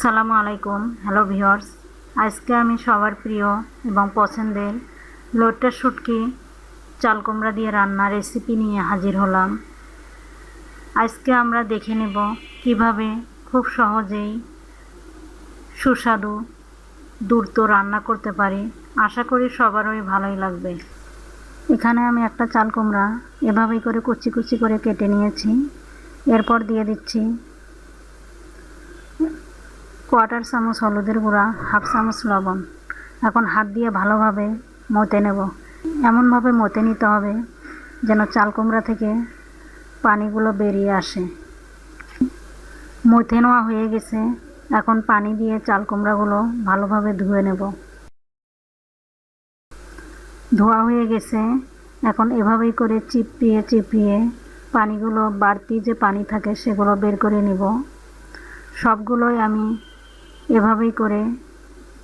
আসসালামু আলাইকুম। Hello viewers আজকে আমি সবার প্রিয় এবং পছন্দের লোটটা শুটকি চাল কুমড়া দিয়ে রান্না রেসিপি নিয়ে হাজির হলাম। আজকে আমরা দেখে নেব কীভাবে খুব সহজেই সুস্বাদু দ্রুত রান্না করতে পারি। আশা করি সবারই ভালোই লাগবে। এখানে আমি একটা চাল কুমড়া এভাবেই করে কুচি কুচি করে কেটে নিয়েছি। এরপর দিয়ে দিচ্ছি কোয়ার্টার চামচ, হলুদের গুঁড়া, হাফ চামচ লবণ। এখন হাত দিয়ে ভালোভাবে মতে নেব। এমনভাবে মতে নিতে হবে যেন চাল কুমড়া থেকে পানিগুলো বেরিয়ে আসে। মথে নেওয়া হয়ে গেছে। এখন পানি দিয়ে চাল কুমড়াগুলো ভালোভাবে ধুয়ে নেব। ধোয়া হয়ে গেছে। এখন এভাবেই করে চিপিয়ে চিপিয়ে পানিগুলো বাড়তি যে পানি থাকে সেগুলো বের করে নেব। সবগুলোই আমি এভাবেই করে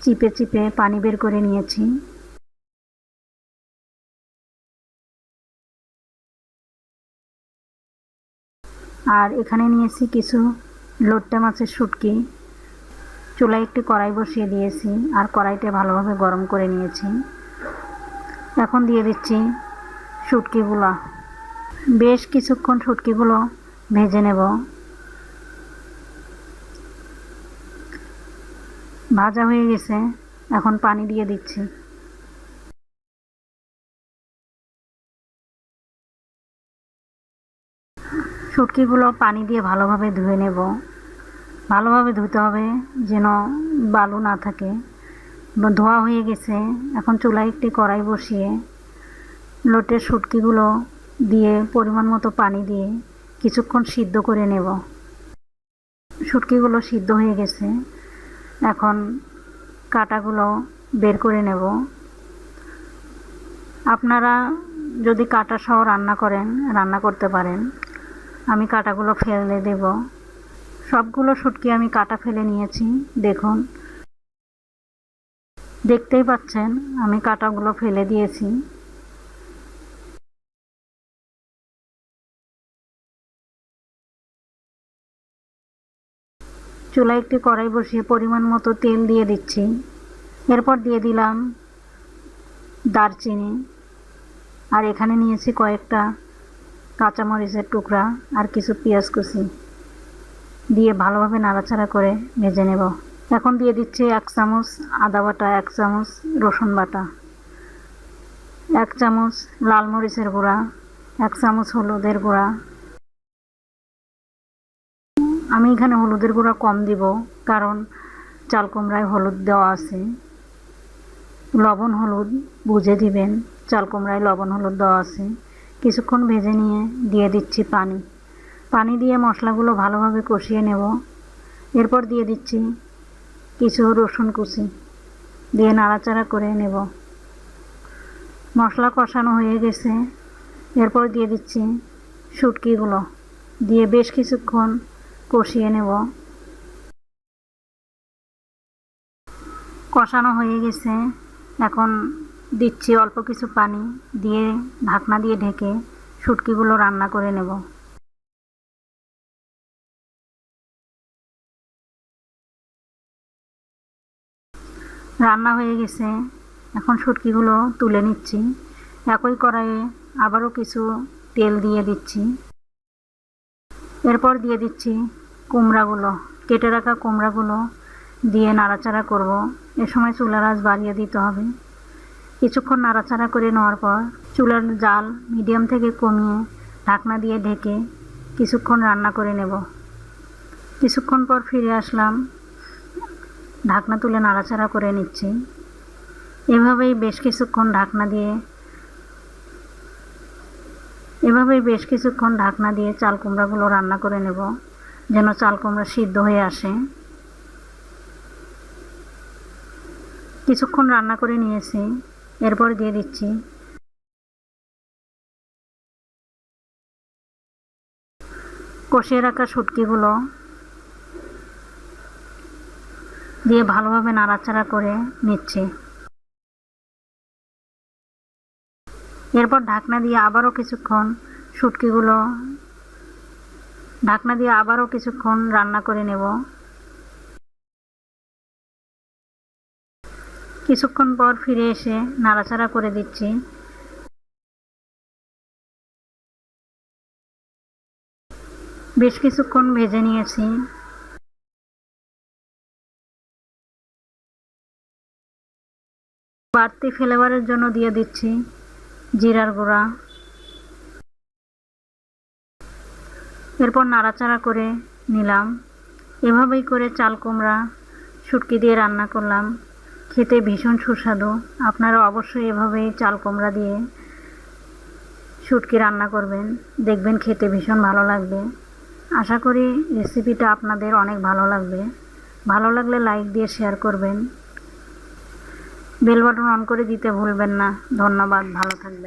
চিপে চিপে পানি বের করে নিয়েছি। আর এখানে নিয়েছি কিছু লোট্টা মাছের শুটকি। চুলায় একটি কড়াই বসিয়ে দিয়েছি আর কড়াইটা ভালোভাবে গরম করে নিয়েছি। এখন দিয়ে দিচ্ছি শুটকিগুলো। বেশ কিছুক্ষণ শুটকিগুলো ভেজে নেব। ভাজা হয়ে গেছে। এখন পানি দিয়ে দিচ্ছি। শুটকিগুলো পানি দিয়ে ভালোভাবে ধুয়ে নেব। ভালোভাবে ধুতে হবে যেন বালু না থাকে। ধোয়া হয়ে গেছে। এখন চুলায় একটি কড়াই বসিয়ে লোটের শুটকিগুলো দিয়ে পরিমাণ মতো পানি দিয়ে কিছুক্ষণ সিদ্ধ করে নেব। শুটকিগুলো সিদ্ধ হয়ে গেছে। এখন কাটাগুলো বের করে নেব। আপনারা যদি কাটা সহ রান্না করেন, রান্না করতে পারেন, আমি কাটাগুলো ফেলে দেব। সবগুলো শুটকি আমি কাটা ফেলে নিয়েছি, দেখুন। দেখতেই পাচ্ছেন, আমি কাটাগুলো ফেলে দিয়েছি। চুলায় একটি কড়াই বসিয়ে পরিমাণ মতো তেল দিয়ে দিচ্ছি। এরপর দিয়ে দিলাম দারচিনি। আর এখানে নিয়েছি কয়েকটা কাঁচামরিচের টুকরা আর কিছু পেঁয়াজ কুচি। দিয়ে ভালোভাবে নাড়াচাড়া করে ভেজে নেব। এখন দিয়ে দিচ্ছি এক চামচ আদা বাটা, এক চামচ রসুন বাটা, এক চামচ লাল মরিচের গুঁড়া, এক চামচ হলুদের গুঁড়া আমি এখানে হলুদের গুঁড়া কম দিব, কারণ চাল কুমড়ায় হলুদ দেওয়া আছে। লবণ হলুদ, বুঝে দিবেন চাল কুমড়ায় লবণ হলুদ দেওয়া আছে। কিছুক্ষণ ভেজে নিয়ে দিয়ে দিচ্ছি পানি। পানি দিয়ে মশলাগুলো ভালোভাবে কষিয়ে নেব। এরপর দিয়ে দিচ্ছি কিছু রসুন কুচি। দিয়ে নাড়াচাড়া করে নেব। মশলা কষানো হয়ে গেছে। এরপর দিয়ে দিচ্ছি শুটকিগুলো। দিয়ে বেশ কিছুক্ষণ কষিয়ে নেব। কষানো হয়ে গেছে। এখন দিচ্ছি অল্প কিছু পানি দিয়ে ঢাকনা দিয়ে ঢেকে শুটকিগুলো রান্না করে নেব। রান্না হয়ে গেছে। এখন শুটকিগুলো তুলে নিচ্ছি। একই কড়াইয়ে আবারও কিছু তেল দিয়ে দিচ্ছি। এরপর দিয়ে দিচ্ছি কুমড়াগুলো। কেটে রাখা কুমড়াগুলো দিয়ে নাড়াচাড়া করব। এ সময় চুলার আঁচ বাড়িয়ে দিতে হবে। কিছুক্ষণ নাড়াচাড়া করে নেওয়ার পর চুলার জাল মিডিয়াম থেকে কমিয়ে ঢাকনা দিয়ে ঢেকে কিছুক্ষণ রান্না করে নেব। কিছুক্ষণ পর ফিরে আসলাম। ঢাকনা তুলে নাড়াচাড়া করে নিচ্ছি। এভাবেই বেশ কিছুক্ষণ ঢাকনা দিয়ে এভাবেই বেশ কিছুক্ষণ ঢাকনা দিয়ে চাল কুমড়াগুলো রান্না করে নেব, যেন চাল কুমড়া সিদ্ধ হয়ে আসে। কিছুক্ষণ রান্না করে নিয়েছি, এরপর দিয়ে দিচ্ছি। কষিয়ে রাখা শুটকিগুলো দিয়ে ভালোভাবে নাড়াচাড়া করে নিচ্ছি। এরপর ঢাকনা দিয়ে আবারও কিছুক্ষণ শুটকিগুলো, ঢাকনা দিয়ে আবারও কিছুক্ষণ রান্না করে নেব। কিছুক্ষণ পর ফিরে এসে নাড়াচাড়া করে দিচ্ছি। বেশ কিছুক্ষণ ভেজে নিয়েছি। বাড়তি ফ্লেভারের জন্য দিয়ে দিচ্ছি। জিরার গুঁড়া। এরপর নাড়াচাড়া করে নিলাম। এভাবেই করে চাল কুমড়া, শুটকি দিয়ে রান্না করলাম। খেতে ভীষণ সুস্বাদু। আপনারা অবশ্যই এভাবেই চাল কুমড়া দিয়ে শুটকি রান্না করবেন। দেখবেন খেতে ভীষণ ভালো লাগবে। আশা করি রেসিপিটা আপনাদের অনেক ভালো লাগবে। ভালো লাগলে লাইক দিয়ে শেয়ার করবেন। বেল বাটন অন করে দিতে ভুলবেন না। ধন্যবাদ ভালো থাকবেন।